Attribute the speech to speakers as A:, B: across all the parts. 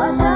A: อ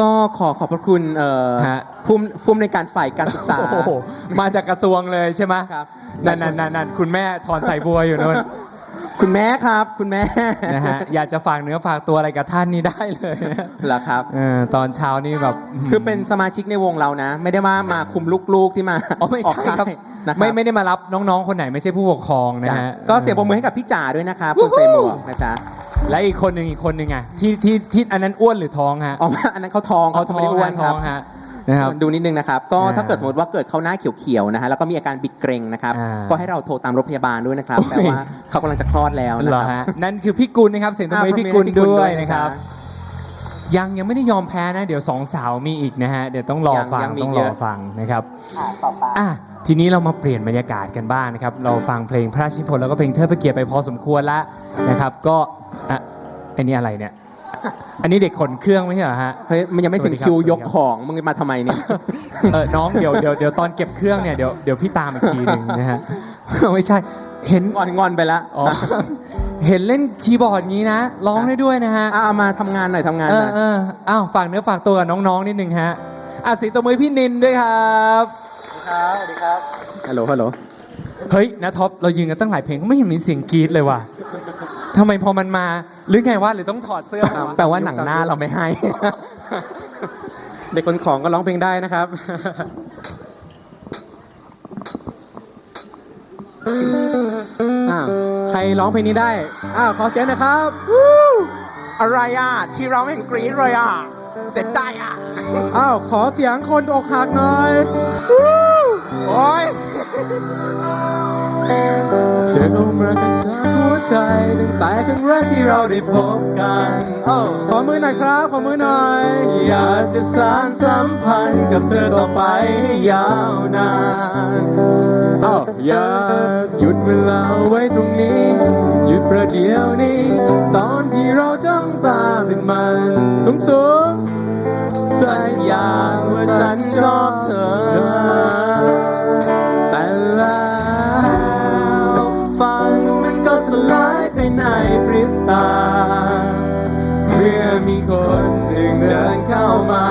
A: ก็ขอขอบ
B: พระคุณเอ่อ
C: ฮะ
B: ผู้ผู้อำนวยการฝ่ายการศึกษา
C: โอ้โหมาจากกระทรวงเลยใช่ไหม
B: ครับ
C: นั่นนั่นนั่นนั่นคุณแม่ถอนใส่บัวอยู่นู่น
B: คุณแม่ครับ คุณแม่
C: นะฮะอยากจะฝากเนื้อฝากตัวอะไรกับท่านนี่ได้เลยนะ
B: เหรอครับ
C: เออตอนเช้านี่แบบ
B: คือเป็นสมาชิกในวงเรานะ ไม่ได้ว่ามาคุมลูกๆที่มา
C: อ๋อไม่ใช่ครับ
B: ออกายนะครับ
C: ไม่ไม่ได้มารับน้องๆคนไหนไม่ใช่ผู้ปกครองนะ
B: จ้ะ
C: ฮะ
B: ก็เสียงปรบมือให้กับพี่จ๋าด้วยนะครับคุณเซมวกนะจ๊ะ
C: และอีกคนหนึ่งอีกคนหนึ่งอะที่ที่ที่อันนั้นอ้วนหรือท้องฮะ
B: ออกมาอันนั้นเขาทอง
C: เอา
B: เขา
C: ท้อ
B: ไม่
C: ง
B: ได้อ้วน
C: ฮะ
B: ค
C: ท้
B: รั
C: อบงฮะนะครับ
B: ดูนิดนึงนะครับ ก็
C: อ่า
B: ถ้าเกิดสมมติว่าเกิดเขาหน้าเขียวๆนะฮะแล้วก็มีอาการบิดเกร็งนะครับ
C: อ่า
B: ก็ให้เราโทรตามรถพยาบาลด้วยนะครับ
C: โอ้ย
B: แต่ว่าเขากำลังจะคลอดแล้วนะ
C: เหรอ
B: ครับ
C: ฮะนั่นคือพี่กุลนะครับเสียงตบมือให้พี่กุลด้วยนะครับ ยังยังไม่ได้ยอมแพ้นะ เดี๋ยวสองสาวมีอีกนะฮะเดี๋ยวต้องรอฟัง
B: ยังมี
C: ต้องร
B: เย
C: อ
B: อะ
C: ฟังนะครับ
B: อะต่อไป
C: อะ ทีนี้เรามาเปลี่ยนบรรยากาศกันบ้างนะครับ เราฟังเพลงพระราชนิพนธ์แล้วก็เพลงเทิดพระเกียรติไปพอสมควรแล้วนะครับ ก็อะอันนี้อะไรเนี่ย อันนี้เด็กขนเครื่องไม่ใช่เหรอฮะ
B: เฮ้ยมันยังไม่ถึง
C: สวัสดีครับ
B: คิว
C: สวัสดี
B: ย
C: ครับ
B: กของมึงมาทำไมเนี่ย
C: เออน้องเดี๋ยวเดี๋ยวเดี๋ยวตอนเก็บเครื่องเนี่ยเดี๋ยวเดี๋ยวพี่ตามอีกทีหนึ่งนะฮะ ไม่ใช่เห็น
B: งอนงอนไปละ
C: อ๋อเห็นเล่นคีย์บอร์ดงี้นะร้องได้ด้วยนะฮะ
B: อะเอามาทำงานหน่อยทำงาน
C: เอ
B: หน่
C: อ
B: อย
C: เอออ้าวฝากเนื้อฝากตัวกับน้องๆนิดนึงฮะอะสีตัวมือพี่นินด้วยครับ
B: ฮัลโหล ฮัลโหล
C: เฮ้ยนะท็อป เรายืนกันตั้งหลายเพลงก็ไม่เห็นมีเสียงกรี๊ดเลยว่ะทำไมพอมันมา หรือไงวะหรือต้องถอดเสื้อมาวะ
B: แปลว่าหนังหน้าเราไม่ให้
D: เด็กคนของก็ร้องเพลงได้นะครับ อ้าวใครร้องเพลงนี้ได้ อ้าวขอเสียงหน่อยครับ
B: อะไรอะ ที่ร้องเพลงกรี๊ดเลยอะ เสียใจอะ
D: อ้าวขอเสียงคนอกหักหน่อย
B: โอ้ย
D: เธอเอามากระชากหัวใจตั้งแต่ครั้งแรกที่เราได้พบกัน
B: โอ้
D: ขอมือหน่อยครับ ขอมือหน่อย
B: อยากจะสานสัมพันธ์กับเธอต่อไปให้ยาวนาน
D: อ้าวอยากหยุดเวลาไว้ตรงนี้ หยุดประเดี๋ยวนี้ ตอนที่เราจ้องตาเป็นมันสูงสูง
B: สัญญาณว่าฉันชอบเธอ
D: แต่แล้ว
B: ฝันมันก็สลายไปในพริบตา
D: เมื่อมีคนหนึ่งเดินเข้ามา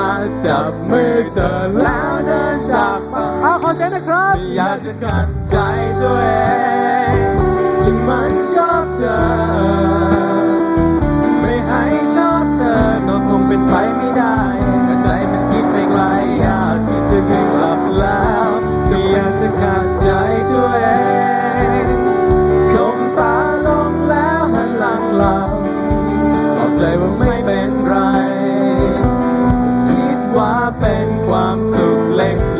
D: จับมือเธอแล้
B: แล้ววเดินจากไป
D: อ้าวขอเสีย
B: งหนะครับไม่อยากจะขัดใจตัวเองที่มันชอบเธอ สุขเล็ก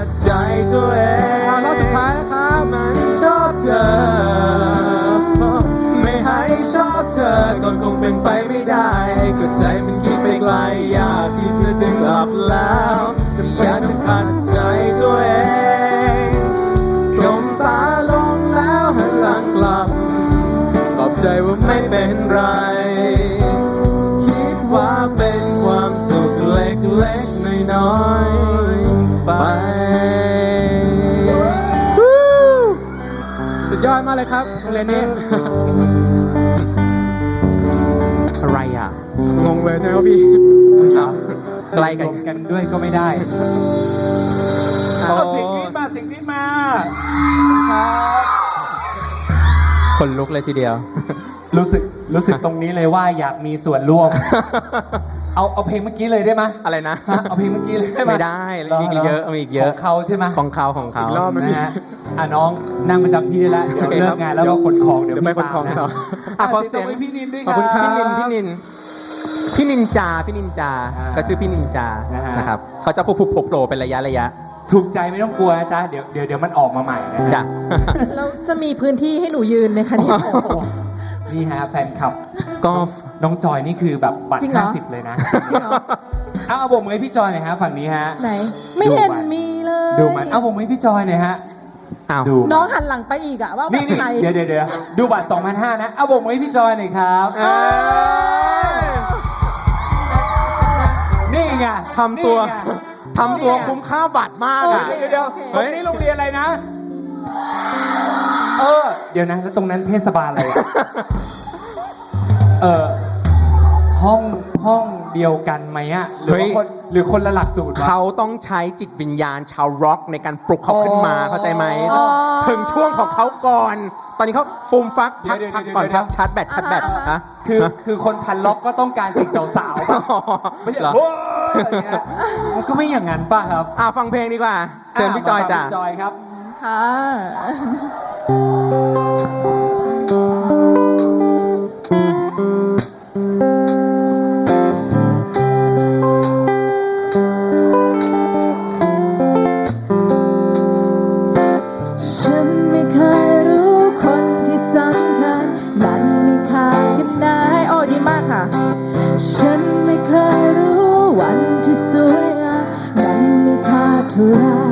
B: ดใจตัวเอง
D: เอารอบสุดท้ายนะครับ
B: มันชอบเธอ ไม่ให้ชอบเธอก็คงเป็นไปไม่ได้ก็ใจมันคิดไปไกลอยากที่จะดึงกลับแล้วจะอยาก ย
D: อดมากเลยครับโรงเรียนนี้
B: อะไรอะ
D: งงเลยใช่ไหมครับพี่
B: ใกล้กัน
C: รวมกันด้วยก็ไม่ได้
B: โอ้
C: เอาเสิ่งนี้มาเสิ่งนี้มา
B: คนลุกเลยทีเดียว
C: รู้สึกรู้สึกตรงนี้เลยว่าอยากมีส่วนร่วม เอาเอาเพลงเมื่อกี้เลยได้ไหม
B: อะไรนะ
C: ฮะเอาเพลงเมื่อกี้เลยได้ไหม
B: ไม่ได้มีอีกเยอะมีอีกเยอะ
C: ของเขาใช่ไหม
B: ของเขาของเขา
D: อีกรอบ
C: นะฮะ อะน้องนั่งประจำที่ได้แล้วเดี๋ยว
D: โอเค
C: เลิ
D: ครั
C: ก
D: บ
C: งานแล้วก็ขนของเดี๋ยว
D: เดี๋ยวไป
C: พี่
D: ขนของ
C: ตาม
D: ต่อ
C: นะ
B: อะขอเสียง
C: ปรบมืพี่นินด้วย
D: ขอบคุณครับ
B: พี่นินพี่นินพี่นินจาพี่นินจา
C: อ่า
B: ก็ชื่อพี่นินจา
C: นะฮะ
B: นะครับเขาจะพุบพุบโผล่เป็นระยะระยะ
C: ถูกใจไม่ต้องกลัวนะจ๊ะเดี๋ยวเดี๋ยวเดี๋ยวมันออกมาใหม่นะฮะ
B: จ้ะ
A: แล้วจะมีพื้นที่ให้หนูยืนไหมคะเนี่ย
C: โอ้โหนี่ฮะแฟนคลับ
B: ก็
C: น้องจอยนี่คือแบบบัตร
A: จริงเหรอ
C: ห้าสิบเลยนะ
A: จริงเหรอ
C: เอาเอาบกมือให้พี่จอยหน่อยฮะฝั่งนี้ฮะ
A: ไหน ไม่เห็น
C: ดูมัน
A: มีเลย
C: ดูมันเอาบกมือให้พี่จอยหน่อยฮะ
B: อ้าว
C: ดู
A: น้องหันหลังไปอีกอะว่าแบ
C: นี่
A: บ
C: นี่
A: ไหน
C: เดี๋ยวเดี๋ยวเดี๋ยวดูบัตร2,500นะเอาบกมือให้พี่จอยหน่อยครับ
B: เอ้ย
C: นี่ไง
B: ทำตัว
C: นี่ไง
B: ทำตัวคุ้มค่าบัตรมาก
C: โอ
B: อะ
C: เคเดี๋ยวเดี๋ยว
B: เฮ้
C: ตร
B: ย
C: งนี้โรงเรียนอะไรนะ เออ เดี๋ยวนะ แล้วตรงนั้นเทศบาลอะไรอะเออ ห้องห้องเดียวกันไหมอะหรือ
B: เฮ้
C: ว่ายคนหรือคนละหลักสูตรวะ
B: เขาต้องใช้จิตวิญญาณชาวร็อกในการปลุกเขาขึ้นมา
C: อ๋อ
B: เข้าใจไหม
A: อ๋อ
B: ถึงช่วงของเขาก่อน ตอนนี้เขาฟูมฟักพัก
C: เดี๋ยว
B: พัก
C: เดี๋ยว
B: ก่อน
C: เดี๋
B: พั
C: ยว
B: กชาร์จแบตชาร์จแบต
A: อ่า
B: ฮะ
C: คือ
B: ฮะ
C: คือคนพันล็อกก็ต้องการสิ่งสาวๆป่ะไม่ใช่
B: เหรอ
C: โอ้ยอะไรเงี้ยมันก็ไม่อย่างนั้นป่ะครับ
B: อะฟังเพลงดีกว่า เชิญพี่จอยจ้ะ
C: มาฟังพี่จอยครับ
A: ค่ะ ค่